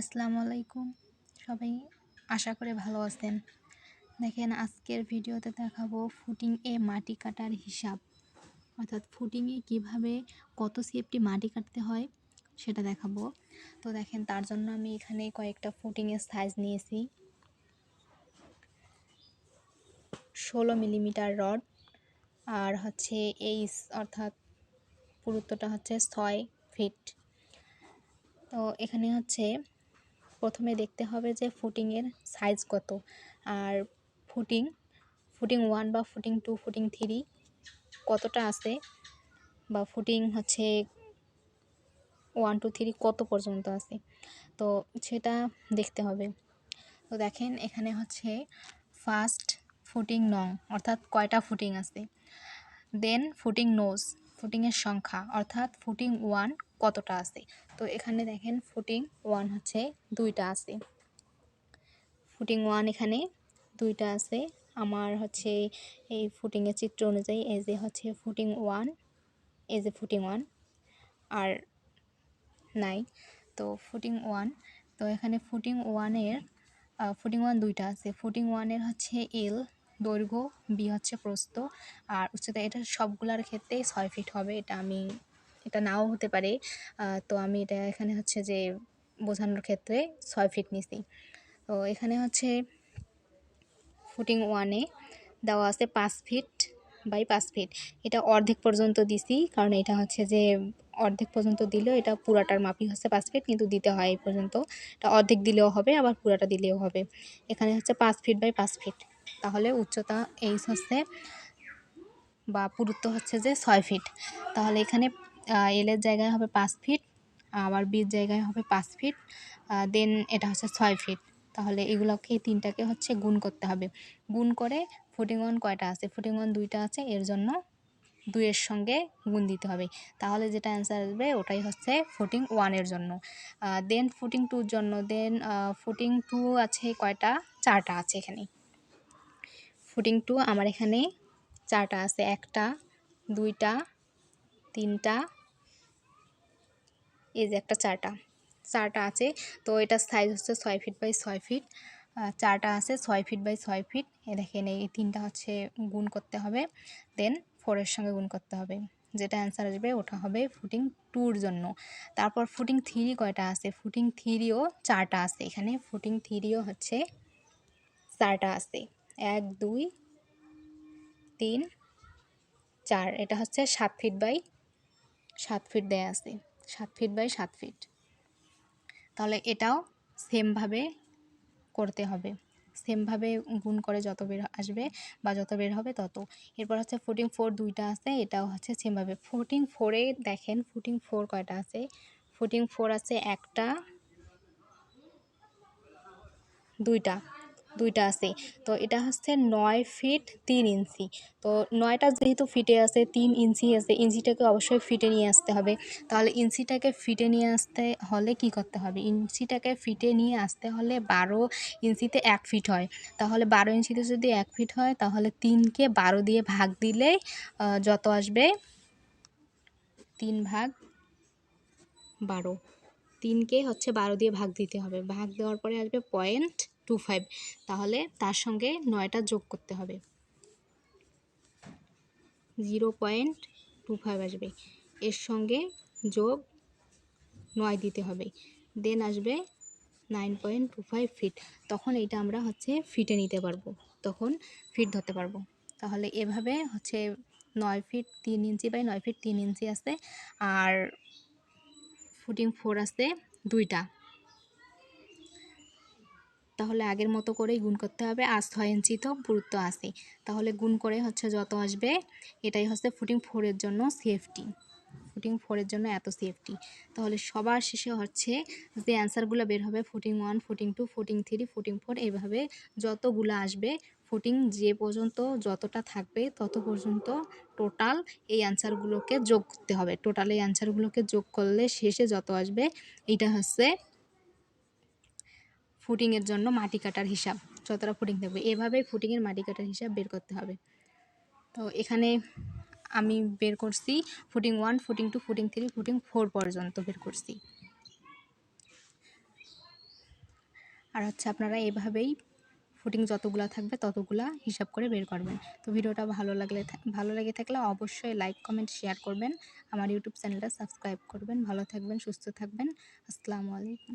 আসসালামু আলাইকুম। সবাই আশা করে ভালো আছেন। দেখেন, আজকের ভিডিওতে দেখাবো ফুটিং এ মাটি কাটার হিসাব। অর্থাৎ ফুটিংয়ে কীভাবে কত সেফটি মাটি কাটতে হয় সেটা দেখাবো। তো দেখেন, তার জন্য আমি এখানে কয়েকটা ফুটিংয়ের সাইজ নিয়েছি। ষোলো মিলিমিটার রড আর হচ্ছে এইস অর্থাৎ পুরুত্বটা হচ্ছে ছয় ফিট। তো এখানে হচ্ছে প্রথমে দেখতে হবে যে ফুটিংয়ের সাইজ কত। আর ফুটিং ফুটিং ওয়ান বা ফুটিং টু ফুটিং থ্রি কতটা আছে? বা ফুটিং হচ্ছে ওয়ান টু থ্রি কত পর্যন্ত আছে? তো সেটা দেখতে হবে। তো দেখেন, এখানে হচ্ছে ফার্স্ট ফুটিং নং, অর্থাৎ কয়টা ফুটিং আছে? দেন ফুটিং নোজ ফুটিংয়ের সংখ্যা, অর্থাৎ ফুটিং ওয়ান কতটা আছে। তো এখানে দেখেন ফুটিং ওয়ান হচ্ছে দুইটা আছে। ফুটিং ওয়ান এখানে দুইটা আছে। আমার হচ্ছে এই ফুটিংয়ের চিত্র অনুযায়ী এই যে হচ্ছে ফুটিং ওয়ান এই যে ফুটিং ওয়ান আর নাই তো ফুটিং ওয়ান তো এখানে ফুটিং ওয়ানের ফুটিং ওয়ান দুইটা আছে। ফুটিং ওয়ানের হচ্ছে এল দৈর্ঘ্য বি হচ্ছে প্রস্ত আর উচ্চতা এটা সবগুলার ক্ষেত্রেই ছয় ফিট হবে, এটা আমি এটা নাও হতে পারে। তো আমি এটা এখানে হচ্ছে যে বোঝানোর ক্ষেত্রে ছয় ফিট নিছি তো এখানে হচ্ছে ফুটিং ওয়ানে দেওয়া আছে পাঁচ ফিট বাই পাঁচ ফিট এটা অর্ধেক পর্যন্ত দিছি, কারণ এটা হচ্ছে যে অর্ধেক পর্যন্ত দিলেও এটা পুরাটার মাপি হচ্ছে পাঁচ ফিট কিন্তু দিতে হয় এই পর্যন্ত। এটা অর্ধেক দিলেও হবে, আবার পুরাটা দিলেও হবে। এখানে হচ্ছে পাঁচ ফিট বাই পাঁচ ফিট তাহলে উচ্চতা এইচ হচ্ছে বা পুরুত্ব হচ্ছে যে ছয় ফিট তাহলে এখানে এলের জায়গায় হবে পাঁচ ফিট, আবার বির জায়গায় হবে পাঁচ ফিট দেন এটা হচ্ছে ছয় ফিট। তাহলে এগুলোকে তিনটাকে হচ্ছে গুণ করতে হবে। গুণ করে ফুটিং ওয়ান কয়টা আছে? ফুটিং ওয়ান দুইটা আছে, এর জন্য দুইয়ের সঙ্গে গুণ দিতে হবে। তাহলে যেটা অ্যান্সার আসবে, ওটাই হচ্ছে ফুটিং ওয়ানের জন্য। দেন ফুটিং টুর জন্য দেন ফুটিং টু আছে কয়টা? চারটা আছে এখানে। ফুটিং টু আমার এখানে চারটা আছে, একটা, দুইটা, তিনটা এই যে একটা চারটা চারটা আছে, তো এটার সাইজ হচ্ছে ছয় ফিট বাই ছয় ফিট চারটা আছে ছয় ফিট বাই ছয় ফিট এ দেখেন এই তিনটা হচ্ছে গুণ করতে হবে দেন ফোরের সঙ্গে গুণ করতে হবে, যেটা অ্যান্সার আসবে ওটা হবে ফুটিং টুর জন্য। তারপর ফুটিং থ্রি কয়টা আছে? ফুটিং থ্রিও চারটা আছে, এখানে ফুটিং থ্রিও হচ্ছে চারটা আছে, এক, দুই, তিন, চার, এটা হচ্ছে সাত ফিট বাই সাত ফিট দেয়া আছে। সাত ফিট বাই সাত ফিট তাহলে এটাও সেমভাবে করতে হবে। সেমভাবে গুণ করে যত বের আসবে বা যত বের হবে তত। এরপর হচ্ছে ফুটিং ফোর দুইটা আছে, এটাও হচ্ছে সেমভাবে ফুটিং ফোরে দেখেন ফুটিং ফোর কয়টা আছে? ফুটিং ফোর আছে একটা, দুইটা। দুইটা আছে। তো এটা হচ্ছে নয় ফিট তিন ইঞ্চি। তো নয়টা যেহেতু ফিটে আছে, তিন ইঞ্চি আছে, ইঞ্চিটাকে অবশ্যই ফিটে নিয়ে আসতে হবে। তাহলে ইঞ্চিটাকে ফিটে নিয়ে আসতে হলে কি করতে হবে? ইঞ্চিটাকে ফিটে নিয়ে আসতে হলে বারো ইঞ্চিতে এক ফিট হয়। তাহলে বারো ইঞ্চিতে যদি এক ফিট হয়, তাহলে তিনকে বারো দিয়ে ভাগ দিলেই যত আসবে? তিন ভাগ বারো। তিনকে হচ্ছে বারো দিয়ে ভাগ দিতে হবে। ভাগ দেওয়ার পরে আসবে পয়েন্ট টু ফাইভ তাহলে তার সঙ্গে নয়টা যোগ করতে হবে। জিরো পয়েন্ট টু ফাইভ আসবে। এর সঙ্গে যোগ নয় দিতে হবে। দেন আসবে nine point two five feet তখন এইটা আমরা হচ্ছে ফিটে নিতে পারব। তখন ফিট ধরতে পারব। তাহলে এভাবে হচ্ছে নয় ফিট তিন ইঞ্চি বাই নয় ফিট তিন ইঞ্চি আছে আর ফুটিং ফোর আছে দুইটা। তাহলে আগের মতো করেই গুণ করতে হবে। আর ছয় ইঞ্চি তো পুরুত্ব আসে তাহলে গুণ করে হচ্ছে যত আসবে, এটাই হচ্ছে ফুটিং ফোরের জন্য সেফটি ফুটিং ফোরের জন্য এত সেফটি তাহলে সবার শেষে হচ্ছে যে অ্যান্সারগুলো বের হবে footing one footing two footing three footing four এইভাবে যতগুলো আসবে ফুটিং যে পর্যন্ত যতটা থাকবে, তত পর্যন্ত টোটাল এই অ্যান্সারগুলোকে যোগ করতে হবে। টোটাল এই অ্যান্সারগুলোকে যোগ করলে শেষে যত আসবে এটা হচ্ছে ফুটিংয়ের জন্য মাটি কাটার হিসাব। যতটা ফুটিং থাকবে, এভাবেই ফুটিংয়ের মাটি কাটার হিসাব বের করতে হবে। তো এখানে আমি বের করছি footing one footing two footing three footing four পর্যন্ত বের করছি। আর হচ্ছে আপনারা এভাবেই ফুটিং যতগুলো থাকবে ততগুলা হিসাব করে বের করবেন। তো ভিডিওটা ভালো লাগলে ভালো লেগে থাকলে অবশ্যই লাইক কমেন্ট শেয়ার করবেন। আমার ইউটিউব চ্যানেলটা সাবস্ক্রাইব করবেন। ভালো থাকবেন, সুস্থ থাকবেন। আসসালামু আলাইকুম।